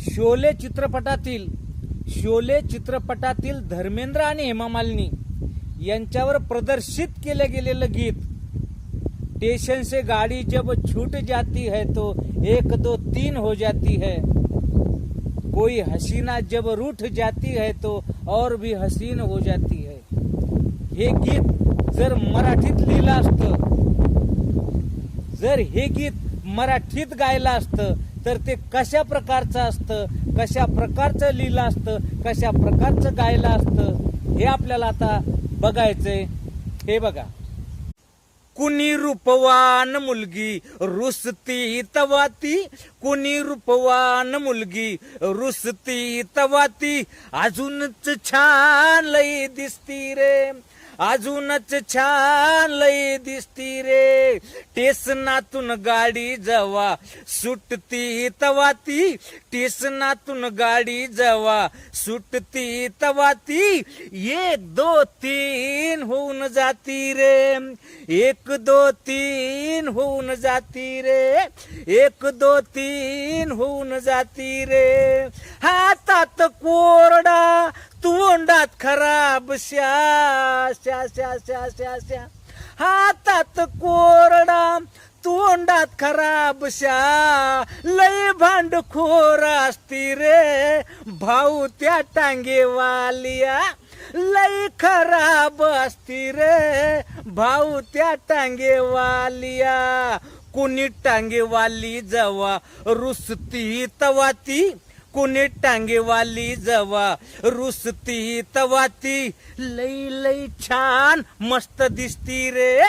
शोले चित्रपटातील शोले चित्रपटातील धर्मेंद्र आणि हेमा मालिनी यांच्यावर प्रदर्शित केलं गेलेलं गीत. स्टेशन से गाड़ी जब छूट जाती है तो एक दो तीन हो जाती है. कोई हसीना जब रूठ जाती है तो और भी हसीन हो जाती है. हे गीत जर मराठीत लिहिलं असतं जर हे गीत मराठीत गायलं असतं तर ते कशा प्रकारचं असतं कशा प्रकारचं लिहिलं असतं कशा प्रकारचं गायलं असतं हे आपल्याला आता बघायचंय. हे बघा. कुणी रूपवान मुलगी रुसती तवाती कुणी रूपवान मुलगी रुसती तवाती अजूनच छान लई दिसती रे अजूनच छान लई दिसती रे. टेसनातून गाडी जवा. सुटती तवाती टेसनातून गाडी जवा. सुटती तवाती एक दो तीन होऊन जाती रे. एक दो तीन होऊन जाती रे. एक दो तीन होऊन जाती रे. हातात कोरडा तोंडात खराब श्या श्या श्या श्या श्या श्या. हातात कोरडा तोंडात खराब शा लय भांडखोर असती रे. भाऊ त्या टांगेवालिया लय खराब असती रे. भाऊ त्या टांगेवालिया कुणी टांगेवाली जवा रुसती तवा ती. कुणी टांगेवाली जवा रुसती तवाती लई लई छान मस्त दिसती रे.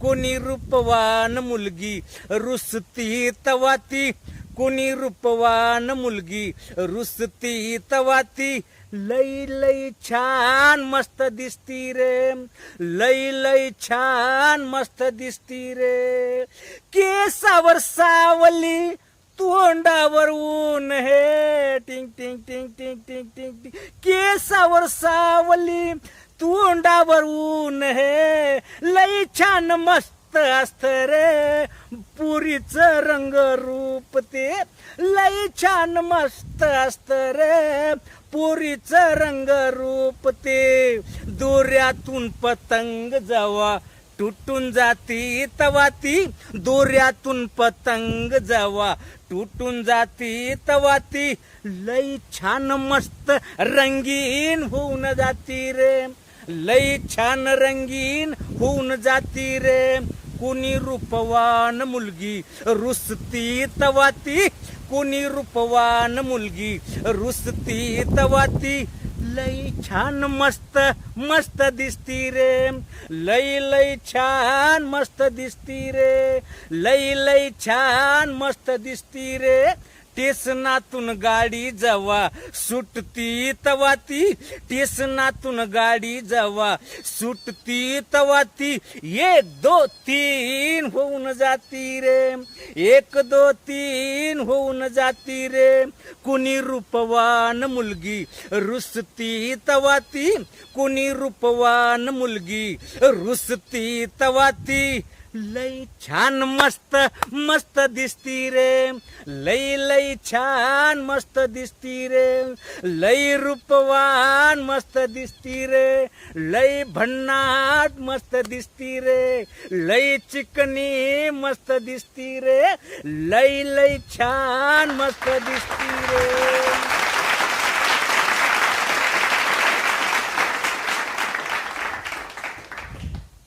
कोणी रूपवान मुलगी रुसती तवाती कोणी रूपवान मुलगी रुसती तवाती लई लई छान मस्त दिसती रे. लई लई छान मस्त दिसती रे. केसावर सावली तोंडावर ऊन हे टिंग टिंग टिंग टिंग टिंग टिंग टिंग. केसावर सावली तोंडावर ऊन हे लई छान मस्त असत रे. पुरीच रंग रूप ते लई छान मस्त असत रे. पुरीच रंग रूप ते. दोऱ्यातून पतंग जावा तुटून जाती तवा ती दोऱ्यातून पतंग जावा. तुटून जाती तवा ती लई छान मस्त रंगीन होऊन जाती रे. लई छान रंगीन होऊन जाती रे. कुणी रूपवान मुलगी रुसती तवाती कुणी रूपवान मुलगी रुसती तवाती लई छान मस्त मस्त दिसती रे. लई लई छान मस्त दिसती रे. लई लई छान मस्त दिसती रे. टेसनातून गाडी जवा. सुटती तवाती टेसनातून गाडी जवा. सुटती तवाती एक दो तीन होऊन जाती रे. एक दो तीन होऊन जाती रे. कुणी रूपवान मुलगी रुसती तवाती कुणी रूपवान मुलगी रुसती तवाती लई छान मस्त मस्त दिसती रे. लई लई छान मस्त दिसती रे. लई रूपवान मस्त दिसती रे. लई भन्नाट मस्त दिसती रे. लई चिकनी मस्त दिसती रे. लई लई छान मस्त दिसती रे.